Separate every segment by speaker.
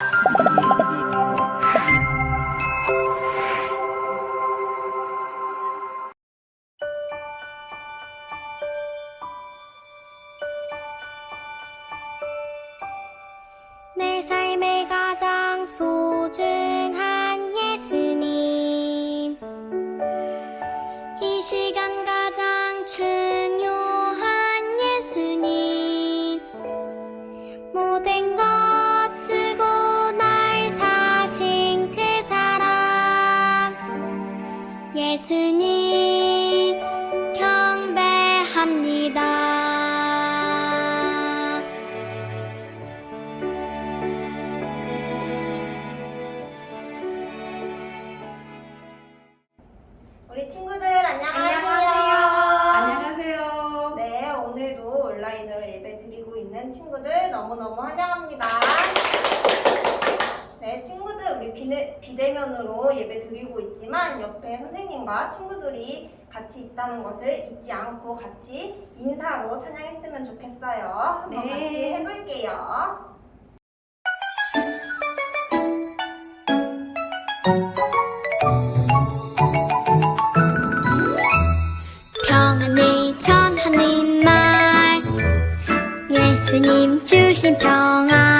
Speaker 1: Sim. 오늘도 온라인으로 예배 드리고 있는 친구들 너무너무 환영합니다. 네, 친구들 우리 비대, 비대면으로 예배 드리고 있지만 옆에 선생님과 친구들이 같이 있다는 것을 잊지 않고 같이 인사로 찬양했으면 좋겠어요. 한번
Speaker 2: 네.
Speaker 1: 같이 해볼게요.
Speaker 3: 주님 주신 평안.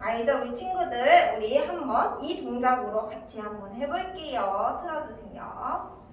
Speaker 1: 알죠? 우리 친구들, 우리 한번 이 동작으로 같이 한번 해볼게요. 틀어주세요.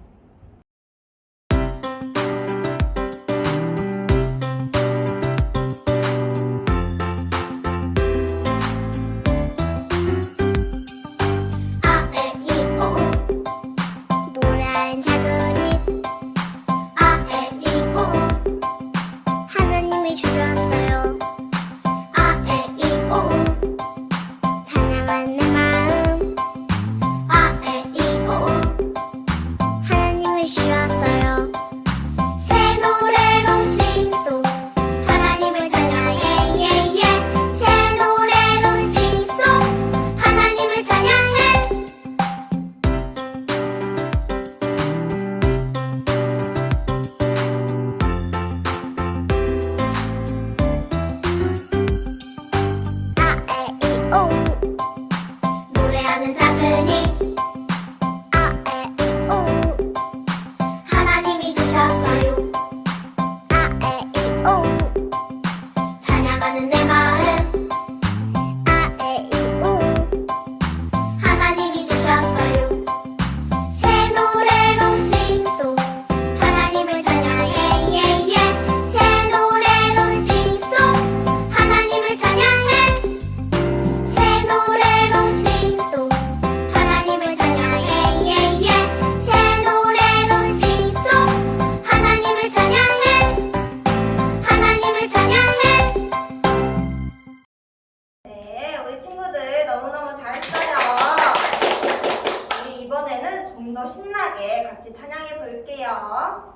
Speaker 1: 더 신나게 같이 찬양해 볼게요.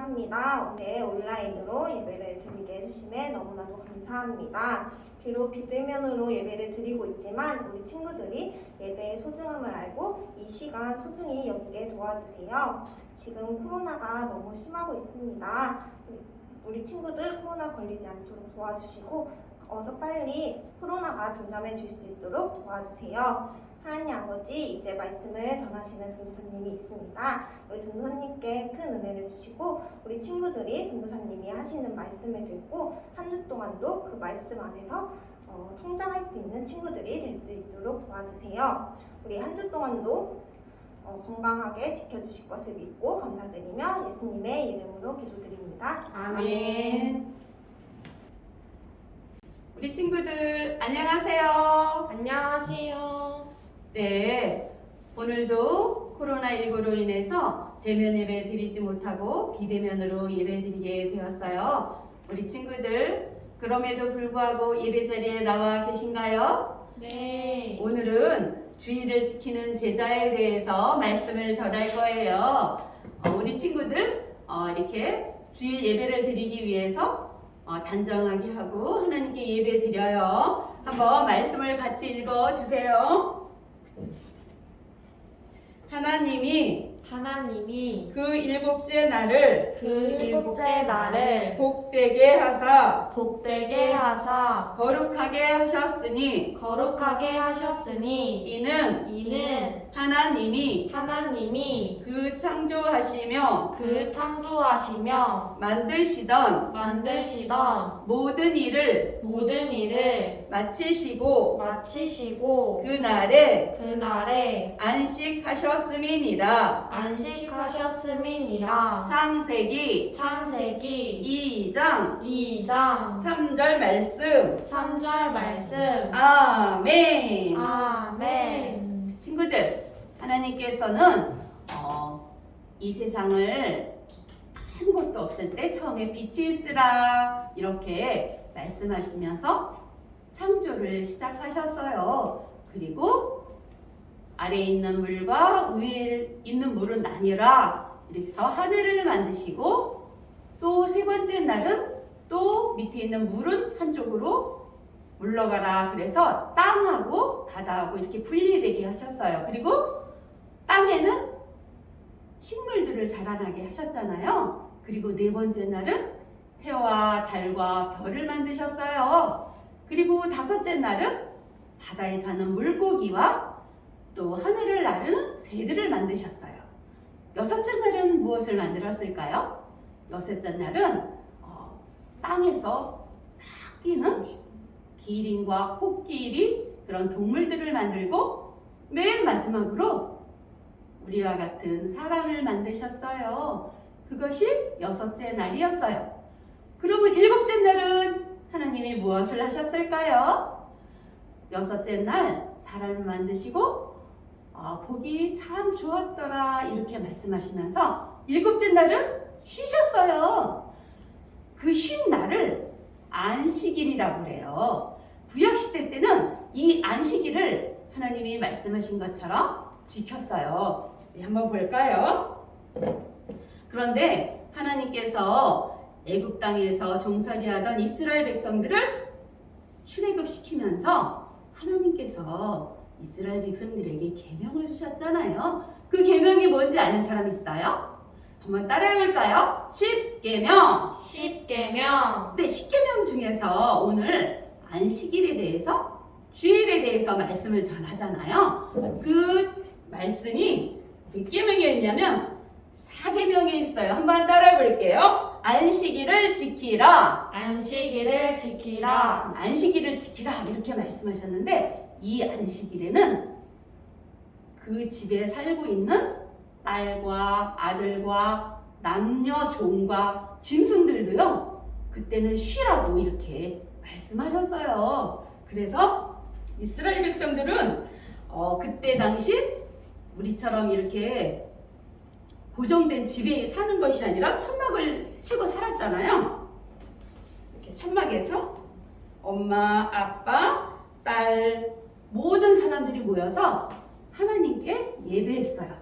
Speaker 1: 감사합니다.
Speaker 3: 오늘 온라인으로 예배를 드리게 해주심에 너무나도 감사합니다. 비록 비대면으로 예배를 드리고 있지만 우리 친구들이 예배의 소중함을 알고 이 시간 소중히 여기게 도와주세요. 지금 코로나가 너무 심하고 있습니다. 우리 친구들 코로나 걸리지 않도록 도와주시고 어서 빨리 코로나가 잠잠해질 수 있도록 도와주세요. 하나님 아버지 이제 말씀을 전하시는 전도사님이 있습니다. 우리 전도사님께 큰 은혜를 주시고 우리 친구들이 전도사님이 하시는 말씀을 듣고 한 주 동안도 그 말씀 안에서 어, 성장할 수 있는 친구들이 될 수 있도록 도와주세요. 우리 한 주 동안도 어, 건강하게 지켜주실 것을 믿고 감사드리며 예수님의 이름으로 기도드립니다.
Speaker 2: 아멘. 우리 친구들 안녕하세요.
Speaker 4: 안녕하세요.
Speaker 2: 네, 오늘도 코로나19로 인해서 대면 예배 드리지 못하고 비대면으로 예배 드리게 되었어요. 우리 친구들 그럼에도 불구하고 예배 자리에 나와 계신가요?
Speaker 4: 네.
Speaker 2: 오늘은 주의를 지키는 제자에 대해서 말씀을 전할 거예요. 어, 우리 친구들 어, 이렇게 주일 예배를 드리기 위해서 어, 단정하게 하고 하나님께 예배 드려요. 한번 말씀을 같이 읽어 주세요. 하나님이
Speaker 4: 하나님이
Speaker 2: 그 일곱째 날을
Speaker 4: 그 일곱째 날을
Speaker 2: 복되게 하사
Speaker 4: 복되게 하사
Speaker 2: 거룩하게 하셨으니
Speaker 4: 거룩하게 하셨으니
Speaker 2: 이는
Speaker 4: 이는
Speaker 2: 하나님이
Speaker 4: 하나님이
Speaker 2: 그 창조하시며
Speaker 4: 그 창조하시며
Speaker 2: 만드시던
Speaker 4: 만드시던
Speaker 2: 모든 일을
Speaker 4: 모든 일을
Speaker 2: 마치시고
Speaker 4: 마치시고
Speaker 2: 그날에
Speaker 4: 그날에
Speaker 2: 안식하셨음이니라.
Speaker 4: 안식하셨음이니라
Speaker 2: 창세기
Speaker 4: 창세기
Speaker 2: 2장
Speaker 4: 2장
Speaker 2: 3절 말씀.
Speaker 4: 3절 말씀
Speaker 2: 아멘.
Speaker 4: 아멘
Speaker 2: 친구들, 하나님께서는 어, 이 세상을 아무것도 없을 때 처음에 빛이 있으라 이렇게 말씀하시면서 창조를 시작하셨어요. 그리고 아래에 있는 물과 위에 있는 물은 나뉘라 해서 하늘을 만드시고 또 세 번째 날은 또 밑에 있는 물은 한쪽으로 물러가라 그래서 땅하고 바다하고 이렇게 분리되게 하셨어요. 그리고 땅에는 식물들을 자라나게 하셨잖아요. 그리고 네 번째 날은 해와 달과 별을 만드셨어요. 그리고 다섯째 날은 바다에 사는 물고기와 또 하늘을 나르는 새들을 만드셨어요. 여섯째 날은 무엇을 만들었을까요? 여섯째 날은 어, 땅에서 딱 뛰는 기린과 코끼리 그런 동물들을 만들고 맨 마지막으로 우리와 같은 사람을 만드셨어요. 그것이 여섯째 날이었어요. 그러면 일곱째 날은 하나님이 무엇을 하셨을까요? 여섯째 날 사람을 만드시고 아, 보기 참 좋았더라 이렇게 말씀하시면서 일곱째 날은 쉬셨어요. 그 쉰 날을 안식일이라고 그래요. 구약시대 때는 이 안식일을 하나님이 말씀하신 것처럼 지켰어요. 네, 한번 볼까요? 그런데 하나님께서 애굽 땅에서 종살이 하던 이스라엘 백성들을 출애굽 시키면서 하나님께서 이스라엘 백성들에게 계명을 주셨잖아요. 그 계명이 뭔지 아는 사람 있어요? 한번 따라해 볼까요? 10계명.
Speaker 4: 십계명
Speaker 2: 네, 10계명 중에서 오늘 안식일에 대해서 주일에 대해서 말씀을 전하잖아요. 그 말씀이 몇 개명에 있냐면 4개명에 있어요. 한번 따라해 볼게요. 안식일을 지키라.
Speaker 4: 안식일을 지키라.
Speaker 2: 안식일을 지키라 이렇게 말씀하셨는데 이 안식일에는 그 집에 살고 있는 딸과 아들과 남녀 종과 짐승들도요 그때는 쉬라고 이렇게 말씀하셨어요. 그래서 이스라엘 백성들은 어, 그때 당시 우리처럼 이렇게 고정된 집에 사는 것이 아니라 천막을 치고 살았잖아요. 이렇게 천막에서 엄마, 아빠, 딸 모든 사람들이 모여서 하나님께 예배했어요.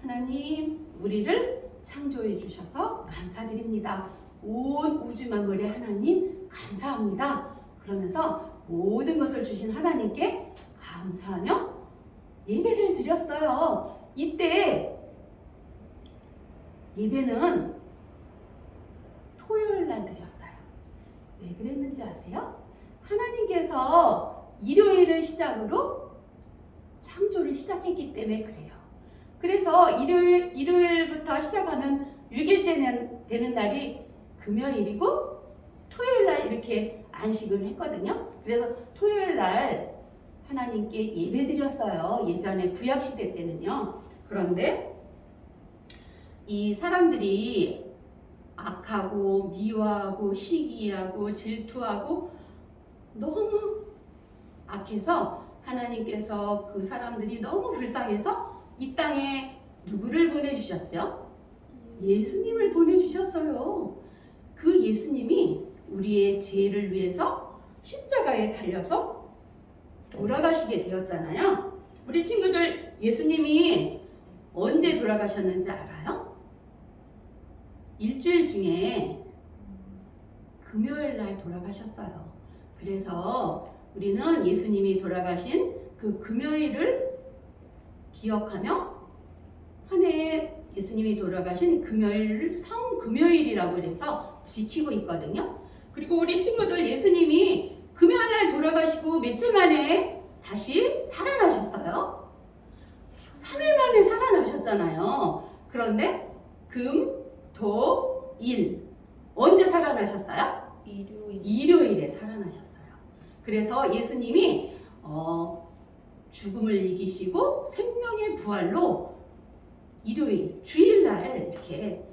Speaker 2: 하나님, 우리를 창조해 주셔서 감사드립니다. 온 우주 만물의 하나님 감사합니다. 그러면서 모든 것을 주신 하나님께 감사하며 예배를 드렸어요. 이때 예배는 토요일 날 드렸어요. 왜 그랬는지 아세요? 하나님께서 일요일을 시작으로 창조를 시작했기 때문에 그래요. 그래서 일요일, 일요일부터 시작하는 6일째 되는 날이 금요일이고 토요일 날 이렇게 안식을 했거든요. 그래서 토요일 날 하나님께 예배 드렸어요. 예전에 구약 시대 때는요. 그런데 이 사람들이 악하고 미워하고 시기하고 질투하고 너무 악해서 하나님께서 그 사람들이 너무 불쌍해서 이 땅에 누구를 보내주셨죠? 예수님을 보내주셨어요. 그 예수님이 우리의 죄를 위해서 십자가에 달려서 돌아가시게 되었잖아요. 우리 친구들 예수님이 언제 돌아가셨는지 알아요? 일주일 중에 금요일 날 돌아가셨어요. 그래서 우리는 예수님이 돌아가신 그 금요일을 기억하며 한해 예수님이 돌아가신 금요일을 성금요일이라고 해서 지키고 있거든요. 그리고 우리 친구들 예수님이 금요일 날 돌아가시고 며칠 만에 다시 살아나셨어요. 3일 만에 살아나셨잖아요. 그런데 금, 토, 일 언제 살아나셨어요?
Speaker 4: 일요일.
Speaker 2: 일요일에 살아나셨어요. 그래서 예수님이 어, 죽음을 이기시고 생명의 부활로 일요일, 주일날 이렇게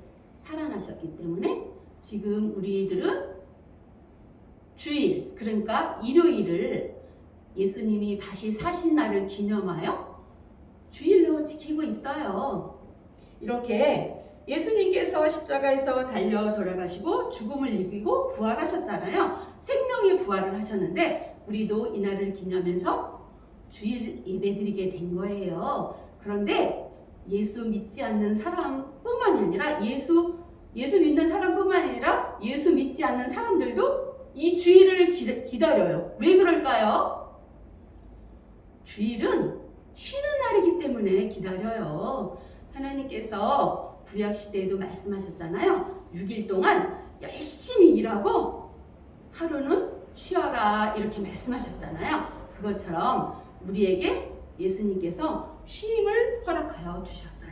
Speaker 2: 살아나셨기 때문에 지금 우리들은 주일, 그러니까 일요일을 예수님이 다시 사신 날을 기념하여 주일로 지키고 있어요. 이렇게 예수님께서 십자가에서 달려 돌아가시고 죽음을 이기고 부활하셨잖아요. 생명의 부활을 하셨는데 우리도 이날을 기념해서 주일 예배드리게 된 거예요. 그런데 예수 믿지 않는 사람뿐만이 아니라 예수 예수 믿는 사람뿐만 아니라 예수 믿지 않는 사람들도 이 주일을 기다, 기다려요. 왜 그럴까요? 주일은 쉬는 날이기 때문에 기다려요. 하나님께서 구약 시대에도 말씀하셨잖아요. 6일 동안 열심히 일하고 하루는 쉬어라 이렇게 말씀하셨잖아요. 그것처럼 우리에게 예수님께서 쉼을 허락하여 주셨어요.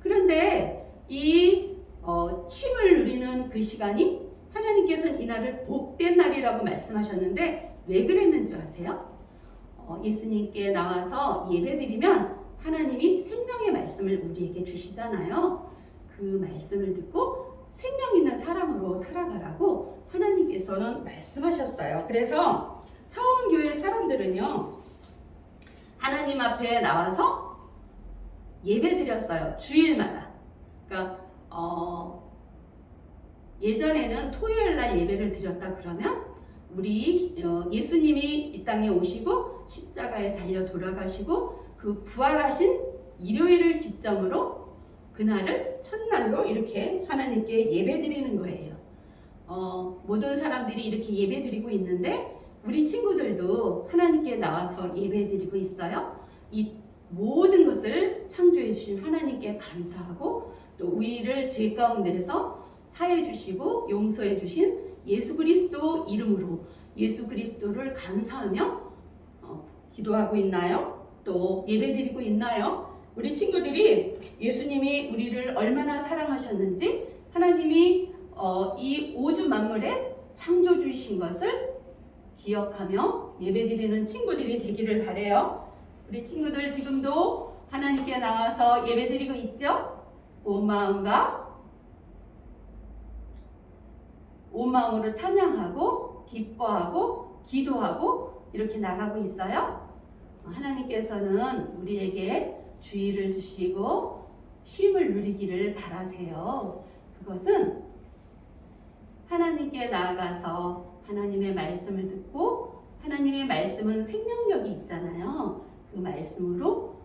Speaker 2: 그런데 이 어, 쉼을 누리는 그 시간이 하나님께서는 이날을 복된 날이라고 말씀하셨는데 왜 그랬는지 아세요? 어, 예수님께 나와서 예배드리면 하나님이 생명의 말씀을 우리에게 주시잖아요. 그 말씀을 듣고 생명 있는 사람으로 살아가라고 하나님께서는 말씀하셨어요. 그래서 처음 교회 사람들은요, 하나님 앞에 나와서 예배드렸어요. 주일마다. 그러니까, 어, 예전에는 토요일 날 예배를 드렸다 그러면 우리 어, 예수님이 이 땅에 오시고 십자가에 달려 돌아가시고 그 부활하신 일요일을 기점으로 그날을 첫날로 이렇게 하나님께 예배 드리는 거예요. 어, 모든 사람들이 이렇게 예배 드리고 있는데 우리 친구들도 하나님께 나와서 예배 드리고 있어요. 이 모든 것을 창조해 주신 하나님께 감사하고 또 우리를 죄 가운데서 사해 주시고 용서해 주신 예수 그리스도 이름으로 예수 그리스도를 감사하며 기도하고 있나요? 또 예배드리고 있나요? 우리 친구들이 예수님이 우리를 얼마나 사랑하셨는지 하나님이 어, 이 우주 만물의 창조주이신 것을 기억하며 예배드리는 친구들이 되기를 바래요. 우리 친구들 지금도 하나님께 나와서 예배드리고 있죠? 온 마음과 온 마음으로 찬양하고 기뻐하고 기도하고 이렇게 나가고 있어요. 하나님께서는 우리에게 주의를 주시고 쉼을 누리기를 바라세요. 그것은 하나님께 나아가서 하나님의 말씀을 듣고 하나님의 말씀은 생명력이 있잖아요. 그 말씀으로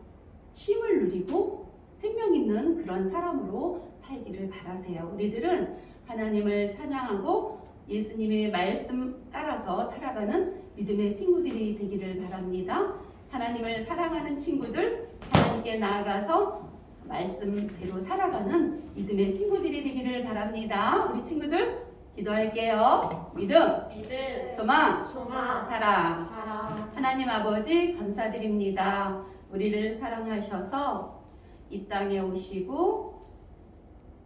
Speaker 2: 쉼을 누리고 생명 있는 그런 사람으로 살기를 바라세요. 우리들은 하나님을 찬양하고 예수님의 말씀 따라서 살아가는 믿음의 친구들이 되기를 바랍니다. 하나님을 사랑하는 친구들, 하나님께 나아가서 말씀대로 살아가는 믿음의 친구들이 되기를 바랍니다. 우리 친구들 기도할게요. 믿음,
Speaker 4: 믿음,
Speaker 2: 소망,
Speaker 4: 소망,
Speaker 2: 사랑.
Speaker 4: 사랑.
Speaker 2: 하나님 아버지 감사드립니다. 우리를 사랑하셔서 이 땅에 오시고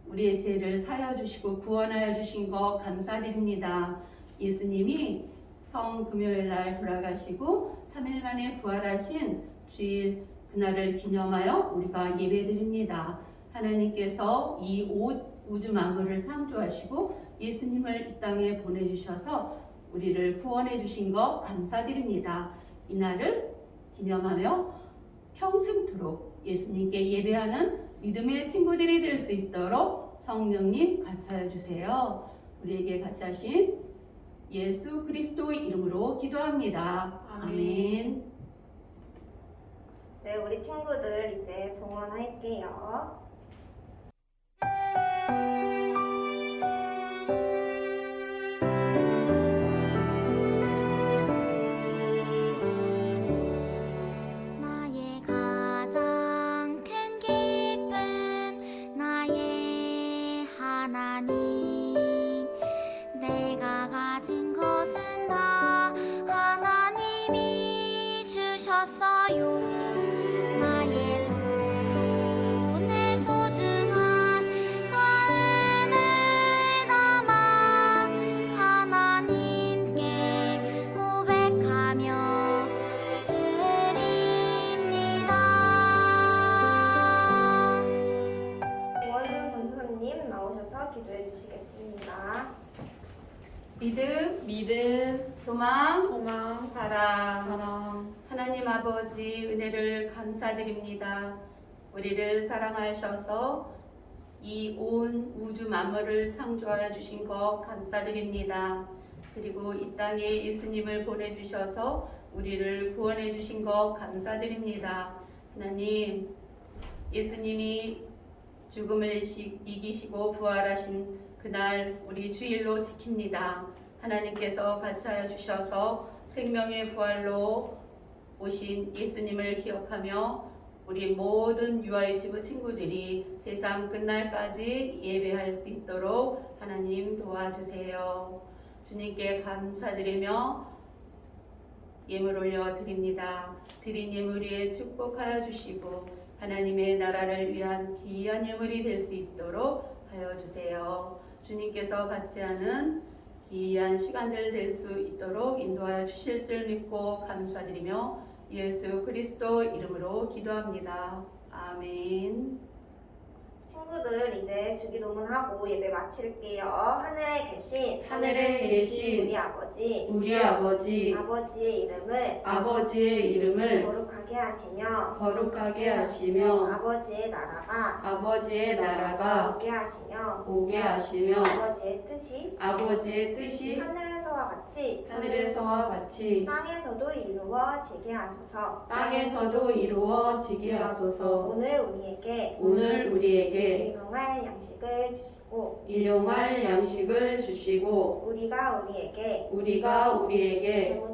Speaker 2: 우리의 죄를 사여 주시고 구원하여 주신 것 감사드립니다. 예수님이 성 금요일 날 돌아가시고 3일 만에 부활하신 주일 그날을 기념하여 우리가 예배드립니다. 하나님께서 이온 우주 만물을 창조하시고 예수님을 이 땅에 보내주셔서 우리를 구원해 주신 것 감사드립니다. 이날을 기념하며 평생토록 예수님께 예배하는 믿음의 친구들이 될 수 있도록 성령님 같이하여 주세요. 우리에게 같이 하신 예수 그리스도의 이름으로 기도합니다. 아멘.
Speaker 3: 네, 우리 친구들 이제 봉헌할게요.
Speaker 2: 사랑하셔서 이 온 우주 만물을 창조하여 주신 것 감사드립니다. 그리고 이 땅에 예수님을 보내주셔서 우리를 구원해 주신 것 감사드립니다. 하나님, 예수님이 죽음을 이기시고 부활하신 그날 우리 주일로 지킵니다. 하나님께서 같이하여 주셔서 생명의 부활로 오신 예수님을 기억하며 우리 모든 유아의 지부 친구들이 세상 끝날까지 예배할 수 있도록 하나님 도와주세요. 주님께 감사드리며 예물 올려 드립니다. 드린 예물 위에 축복하여 주시고 하나님의 나라를 위한 귀한 예물이 될 수 있도록 하여 주세요. 주님께서 같이 하는 귀한 시간들 될 수 있도록 인도하여 주실 줄 믿고 감사드리며 예수 그리스도 이름으로 기도합니다. 아멘.
Speaker 3: 친구들 이제 주기도문하고 예배 마칠게요. 하늘에 계신
Speaker 4: 하늘에 계신
Speaker 3: 우리 아버지
Speaker 4: 우리 아버지,
Speaker 3: 아버지의 이름을
Speaker 4: 아버지의 이름을
Speaker 3: 거룩하게 하시며
Speaker 4: 거룩하게 하시며
Speaker 3: 아버지의 나라가
Speaker 4: 아버지의 나라가
Speaker 3: 오게 하시며
Speaker 4: 오게 하시며
Speaker 3: 아버지의 뜻이
Speaker 4: 아버지의 뜻이
Speaker 3: 하늘에서 와 같이
Speaker 4: 하늘에서와 같이
Speaker 3: 땅에서도 이루어지게 하소서.
Speaker 4: 땅에서도 이루어지게 하소서
Speaker 3: 오늘 우리에게
Speaker 4: 오늘 우리에게
Speaker 3: 일용할 양식을 주시고
Speaker 4: 일용할 양식을 주시고
Speaker 3: 우리가 우리에게
Speaker 4: 우리가 우리에게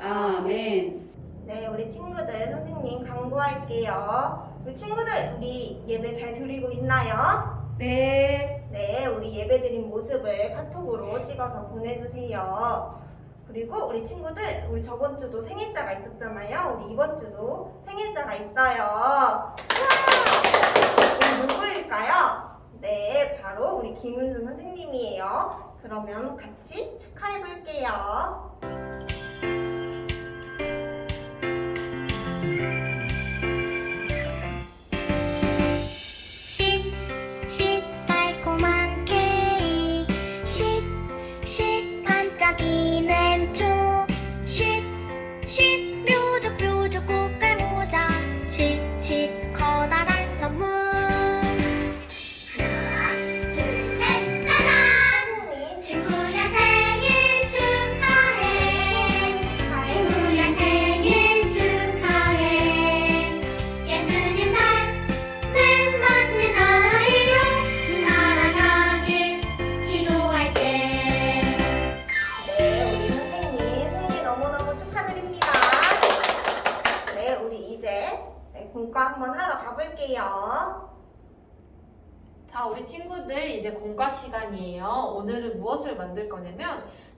Speaker 4: 아멘.
Speaker 3: 네, 우리 친구들 선생님 강구할게요. 우리 친구들 우리 예배 잘 드리고 있나요?
Speaker 2: 네.
Speaker 3: 네, 우리 예배 드린 모습을 카톡으로 찍어서 보내주세요. 그리고 우리 친구들, 우리 저번 주도 생일자가 있었잖아요. 우리 이번 주도 생일자가 있어요. 우리 누구일까요? 네, 바로 우리 김은준 선생님이에요. 그러면 같이 축하해 볼게요.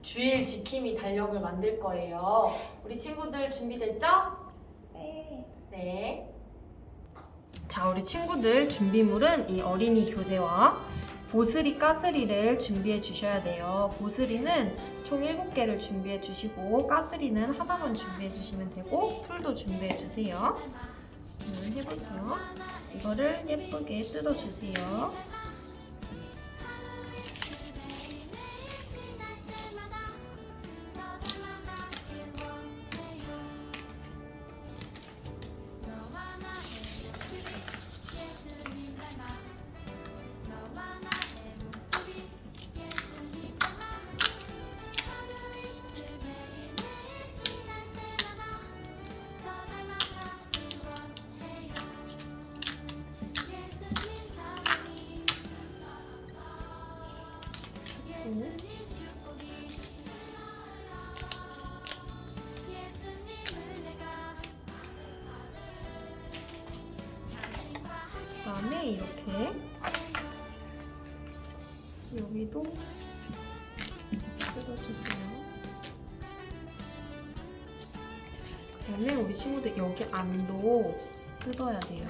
Speaker 5: 주일 지킴이 달력을 만들 거예요. 우리 친구들 준비됐죠?
Speaker 3: 네.
Speaker 5: 네. 자, 우리 친구들 준비물은 이 어린이 교재와 보스리 까스리를 준비해 주셔야 돼요. 보스리는 총 7개를 준비해 주시고 까스리는 하나만 준비해 주시면 되고 풀도 준비해 주세요. 오늘 해볼게요. 이거를 예쁘게 뜯어 주세요. 다음에 이렇게 여기도 뜯어주세요. 그다음에 우리 친구들 여기 안도 뜯어야 돼요.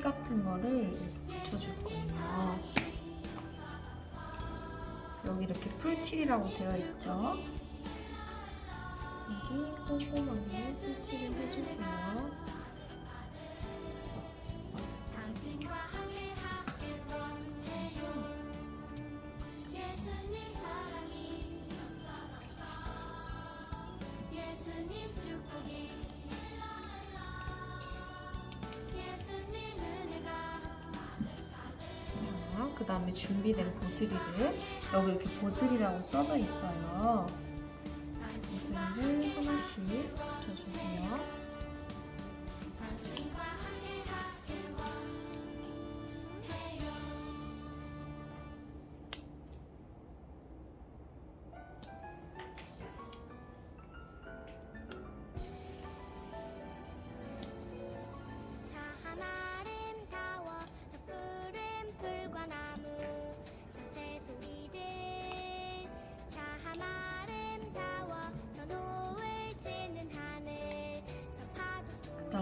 Speaker 5: 띠 같은 거를 붙여줄 거예요. 여기 이렇게 풀칠이라고 되어 있죠? 여기 꼼꼼하게 풀칠을 해주세요. 다음에 준비된 보슬이를 여기 이렇게 보슬이라고 써져 있어요. 보슬이를 하나씩 붙여주세요.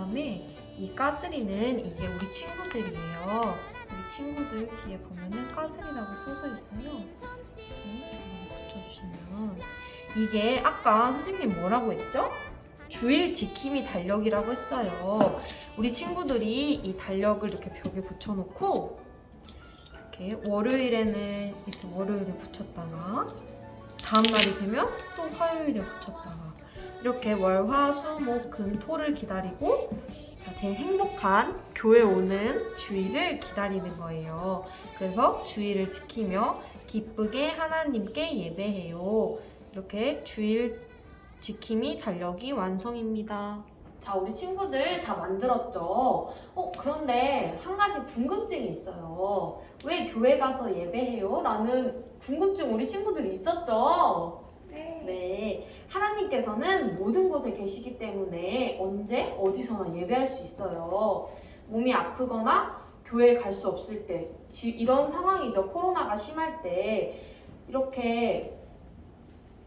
Speaker 5: 다음에 이 까스리는 이게 우리 친구들이에요. 우리 친구들 뒤에 보면은 까스리라고 써져 있어요. 한번 붙여주시면 이게 아까 선생님 뭐라고 했죠? 주일 지킴이 달력이라고 했어요. 우리 친구들이 이 달력을 이렇게 벽에 붙여놓고 이렇게 월요일에는 이렇게 월요일에 붙였다가 다음 날이 되면 또 화요일에 붙였다가 이렇게 월, 화, 수, 목, 금, 토를 기다리고 자, 제일 행복한 교회 오는 주일을 기다리는 거예요. 그래서 주일을 지키며 기쁘게 하나님께 예배해요. 이렇게 주일 지킴이 달력이 완성입니다. 자, 우리 친구들 다 만들었죠? 어, 그런데 한 가지 궁금증이 있어요. 왜 교회 가서 예배해요? 라는 궁금증 우리 친구들이 있었죠?
Speaker 3: 네.
Speaker 5: 네. 하나님께서는 모든 곳에 계시기 때문에 언제 어디서나 예배할 수 있어요. 몸이 아프거나 교회에 갈수 없을 때 지- 이런 상황이죠. 코로나가 심할 때 이렇게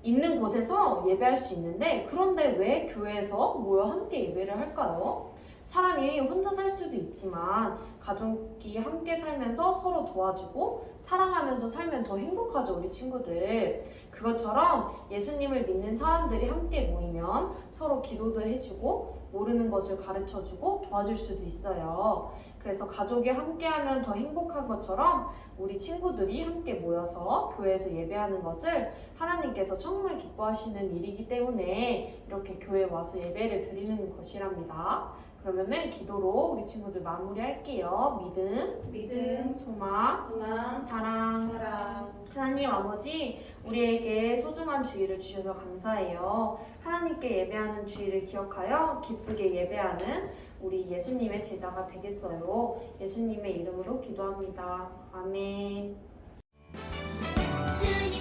Speaker 5: 있는 곳에서 예배할 수 있는데 그런데 왜 교회에서 모여 함께 예배를 할까요? 사람이 혼자 살 수도 있지만 가족이 함께 살면서 서로 도와주고 사랑하면서 살면 더 행복하죠 우리 친구들 그것처럼 예수님을 믿는 사람들이 함께 모이면 서로 기도도 해주고 모르는 것을 가르쳐주고 도와줄 수도 있어요. 그래서 가족이 함께하면 더 행복한 것처럼 우리 친구들이 함께 모여서 교회에서 예배하는 것을 하나님께서 정말 기뻐하시는 일이기 때문에 이렇게 교회에 와서 예배를 드리는 것이랍니다. 그러면은 기도로 우리 친구들 마무리할게요. 믿음,
Speaker 3: 믿음,
Speaker 5: 소망,
Speaker 3: 소망,
Speaker 5: 사랑,
Speaker 3: 사랑.
Speaker 5: 하나님 아버지, 우리에게 소중한 주일을 주셔서 감사해요. 하나님께 예배하는 주일을 기억하여 기쁘게 예배하는 우리 예수님의 제자가 되겠어요. 예수님의 이름으로 기도합니다. 아멘.
Speaker 1: 주님